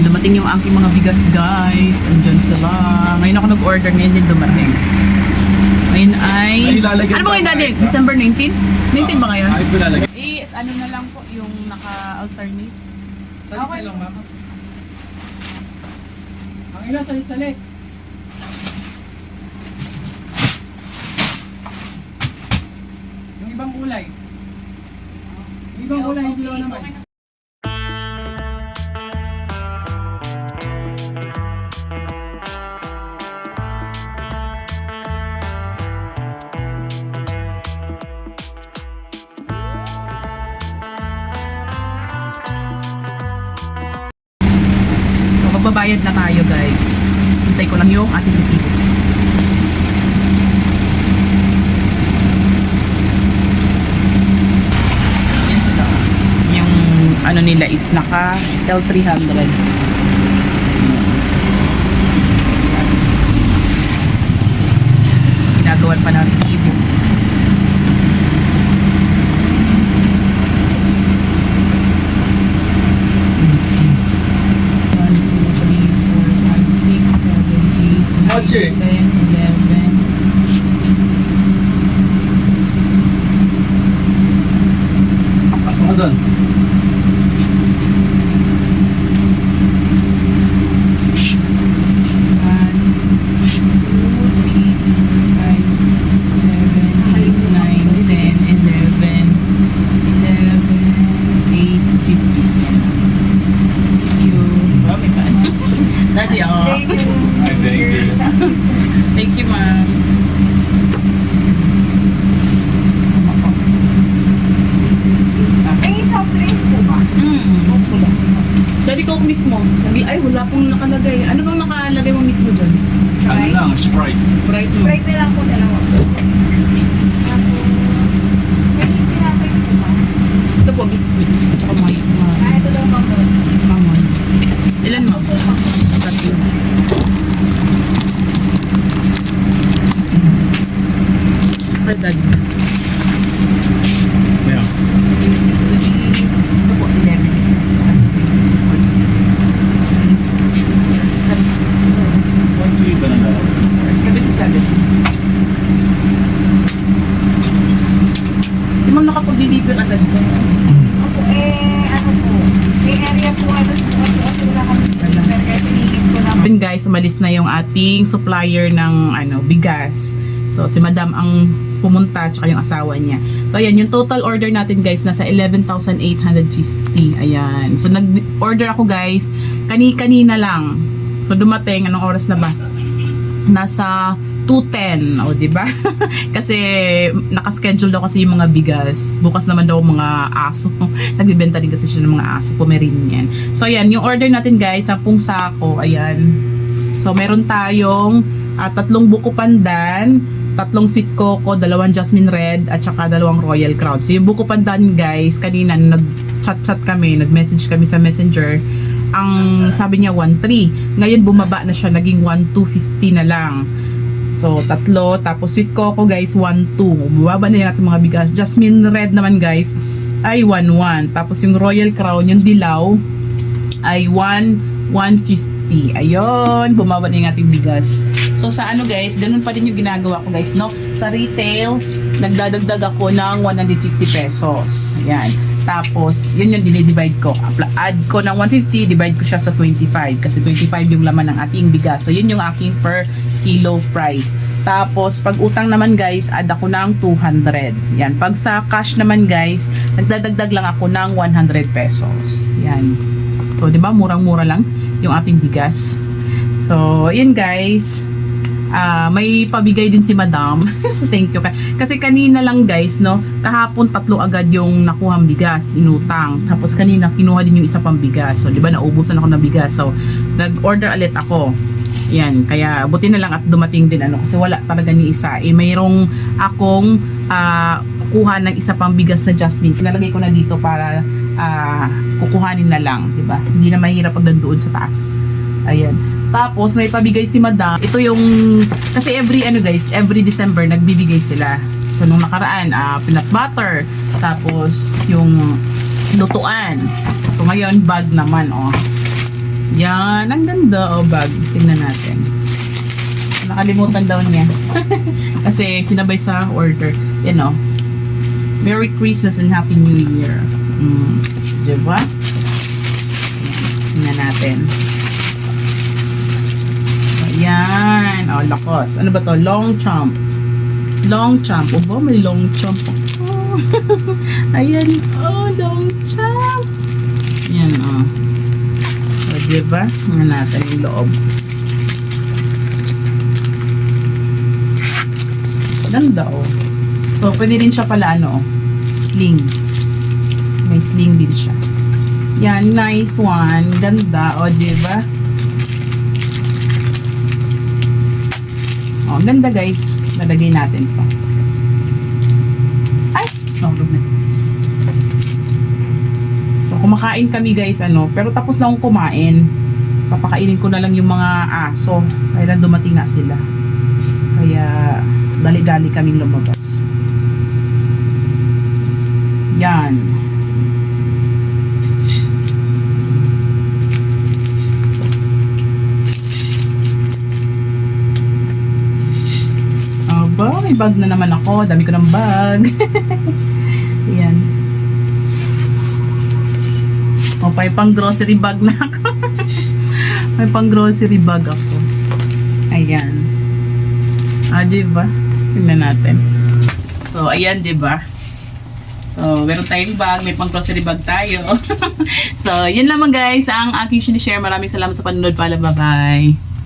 Ayan, dumating yung aking mga bigas guys. Andyan sila. Ngayon ako nag-order, ngayon din dumating. Ngayon ay... Ano ba ngayon daddy? December 19? 19 ba ngayon? Ayos ko lalagay. Is, ano na lang po yung naka-alternate? Salit Okay. lang, mama. Ang ila, salit-salit. Yung ibang kulay. Yung ibang kulay, hindi naman. Magbabayad na tayo guys. Hintay ko lang yung ating resibo. Yan sila. Yung ano nila is naka L300. Ginagawan pa ng resibo. 맞지? 네. Daddy, oh. Thank you. Ay, thank you. Thank you, ma'am. May soft drinks po ba? Mm. Daddy, Coke mismo. Hindi, ay, wala pong nakalagay. Ano bang nakalagay mo mismo dyan? Ano lang, Sprite. Sprite mo. Sprite na lang po dalawa. Tapos, may tinapay po ba? Ito po, biscuit. Tsaka may, Ah, mga, ito daw pa po. mamon. Ilan mo? Tatlo. Okay, daddy. Ayan. Ito po, 11. One, two, iba na lang. 77. Di mo nakapag-deliver agad ko. Opo, eh, ano po. May area ko guys, umalis na yung ating supplier ng ano bigas. So si Madam ang pumunta tsaka yung asawa niya. So ayan, yung total order natin guys nasa 11,850. Ayan. So nag-order ako guys kani-kanina lang. So dumating anong oras na ba? Nasa 210, o di ba? kasi naka-schedule daw kasi yung mga bigas. Bukas naman daw mga aso. Nagbebenta din kasi siya ng mga aso, Pomeranian. So ayan, yung order natin guys, 10 sako, ayan. So meron tayong ah, tatlong buko pandan, tatlong sweet coco, dalawang jasmine red, at saka dalawang royal crown. So yung buko pandan guys, kanina nag-chat-chat kami, nag-message kami sa messenger, ang sabi niya 1.3. Ngayon bumaba na siya, naging 1.250 na lang. So, tatlo. Tapos sweet coco guys, 1.2. Bumaba na yung ating mga bigas. Jasmine red naman guys, ay 1.1. Tapos yung royal crown, yung dilaw, ay 1 150. Ayun, bumaba na yung ating bigas. So sa ano guys, ganun pa din yung ginagawa ko guys, no? Sa retail, nagdadagdag ako ng 150 pesos. Ayan. Tapos, yun yung dinidivide ko. Add ko ng 150, divide ko siya sa 25. Kasi 25 yung laman ng ating bigas. So, yun yung aking per kilo price. Tapos, pag utang naman guys, add ako ng 200. Yan. Pag sa cash naman guys, nagdadagdag lang ako ng 100 pesos. Yan. So, 'di ba, murang-mura lang yung ating bigas. So, yun guys. Ah, may pabigay din si Madam. Thank you. Kasi kanina lang guys, no, kahapon tatlo agad yung nakuhang bigas, inutang. Tapos kanina kinuha din yung isa pang bigas. So, 'di ba, naubusan ako ng bigas. So, nag-order ulit ako. Yan, kaya buti na lang at dumating din ano kasi wala talaga ni isa. Eh mayroong akong ah, kukuha ng isa pang bigas na jasmine. Pinalagay ko na dito para ah, kukuhanin na lang, 'di ba? Hindi na mahirap pag nandoon sa taas. Ayan. Tapos may pabigay si Madam. Ito yung kasi every ano guys, every December nagbibigay sila. So nung nakaraan, ah, peanut butter, tapos yung lutuan. So ngayon bag naman oh. Yan, ang ganda o bag. Tingnan natin. Nakalimutan daw niya. Kasi sinabay sa order. Yan o. Merry Christmas and Happy New Year. Mm, diba? Tingnan natin. Ayan. O, lakos. Ano ba to? Long chomp. Long chomp. O ba, may long chomp. Oh. Ayan. Oh, long chomp. Yan, o. O, diba? Tingnan natin yung loob. Ganda, oh. So, pwede din siya pala, ano, oh, sling. Sling din siya. Yan, nice one. Ganda, o, diba? Ang ganda, guys. Lalagay natin to. Ay! Nahulog na. So, kumakain kami, guys, ano, pero tapos na akong kumain. Papakainin ko na lang yung mga aso. Kaya lang dumating na sila. Kaya, dali-dali kaming lumabas. Yan. May bag na naman ako. Dami ko ng bag. Yan. O, may pang grocery bag na ako. may pang grocery bag ako. Ayan. Ah, di ba? Tingnan natin. So, ayan, di ba? So, meron tayong bag, may pang grocery bag tayo. so, yun lamang guys, ang aking sinishare. Maraming salamat sa panonood pala. Bye-bye.